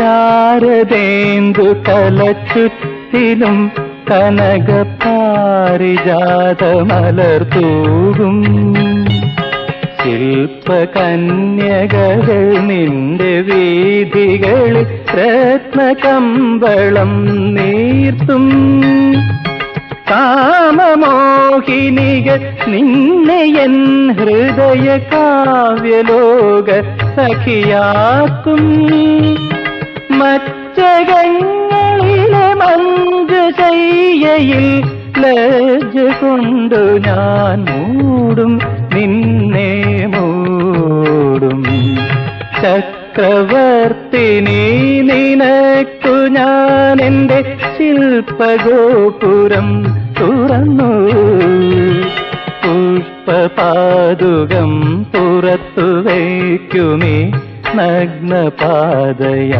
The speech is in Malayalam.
ശാരദേന്ദു തലച്ചുറ്റിലും കനക പാരിജാതമലർ തൂകും. ശില്പകന്യകൾ നിന്റെ വീതികളിൽ രത്നകമ്പളം നീർത്തും. കാമമോഹിനിക നിന്നെ എൻ ഹൃദയ കാവ്യലോക സഖിയാക്കും. മഞ്ജുശയ്യയിൽ ലജ്ജ കൊണ്ടു ഞാൻ മൂടും നിന്നെ മൂടും. ചക്രവർത്തിനി നിനക്കു ഞാൻ എന്റെ ശില്പഗോപുരം തുറന്നു. പുഷ്പപാതുകം പുറത്തു വയ്ക്കുമേ നഗ്നപാതയ